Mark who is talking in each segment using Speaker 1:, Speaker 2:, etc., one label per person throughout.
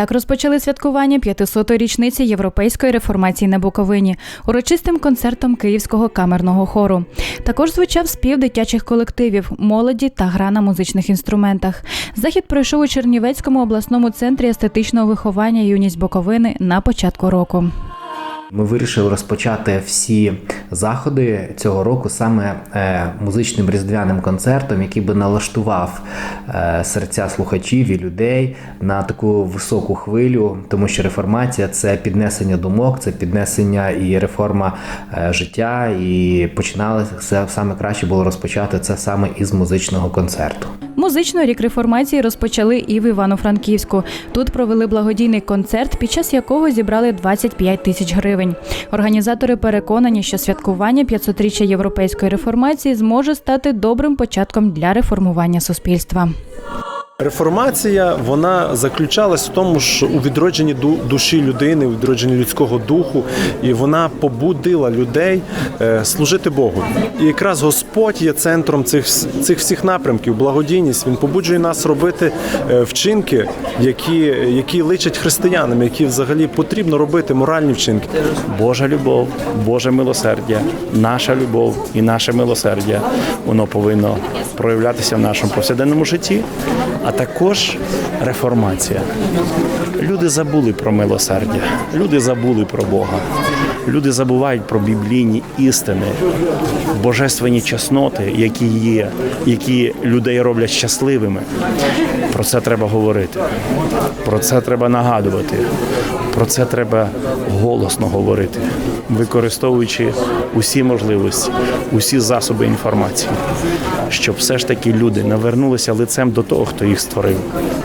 Speaker 1: Так розпочали святкування 500-ї річниці європейської реформації на Буковині урочистим концертом Київського камерного хору. Також звучав спів дитячих колективів, молоді та гра на музичних інструментах. Захід пройшов у Чернівецькому обласному центрі естетичного виховання юність Буковини на початку року.
Speaker 2: Ми вирішили розпочати всі заходи цього року саме е, музичним різдвяним концертом, який би налаштував е, серця слухачів і людей на таку високу хвилю, тому що реформація це піднесення думок, це піднесення і реформа е, життя. І починалося саме краще було розпочати це саме із музичного концерту.
Speaker 1: Музично рік реформації розпочали і в Івано-Франківську. Тут провели благодійний концерт, під час якого зібрали 25 тисяч гривень. Організатори переконані, що святкування 500-річчя європейської реформації зможе стати добрим початком для реформування суспільства.
Speaker 3: Реформація вона заключалась в тому, що у відродженні ду- душі людини, у відродженні людського духу, і вона побудила людей е, служити Богу. І якраз Господь є центром цих цих всіх напрямків. Благодійність він побуджує нас робити е, вчинки, які, які личать християнам, які взагалі потрібно робити моральні вчинки.
Speaker 4: Божа любов, Боже милосердя, наша любов і наше милосердя, воно повинно проявлятися в нашому повсякденному житті, а також реформація. Люди забули про милосердя, люди забули про Бога, люди забувають про біблійні істини, божественні чесноти, які є, які людей роблять щасливими. Про це треба говорити, про це треба нагадувати, про це треба голосно говорити, використовуючи усі можливості, усі засоби інформації, щоб все ж таки люди навернулися лицем до того, хто їх створив,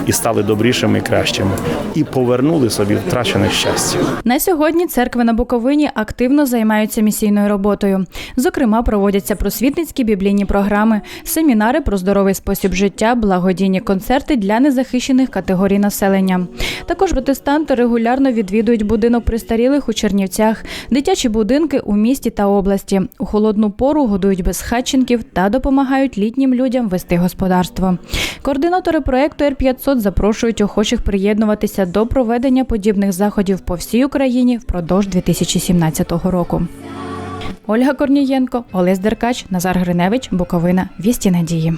Speaker 4: і стали добрішими і кращими, і повернули собі втрачене щастя.
Speaker 1: На сьогодні церкви на Буковині активно займаються місійною роботою. Зокрема, проводяться просвітницькі біблійні програми, семінари про здоровий спосіб життя, благодійні концерти для незахищених категорій населення. Також протестанти регулярно відвідують будинок престарілих у Чернівцях, дитячі будинки у місті та області. У холодну пору годують безхатченків та допомагають літнім людям вести господарство. Координатори проекту Р-500 запрошують охочих приєднуватися до проведення подібних заходів по всій Україні впродовж 2017 року. Ольга Корнієнко, Олесь Деркач, Назар Гриневич, Буковина. Вісті надії.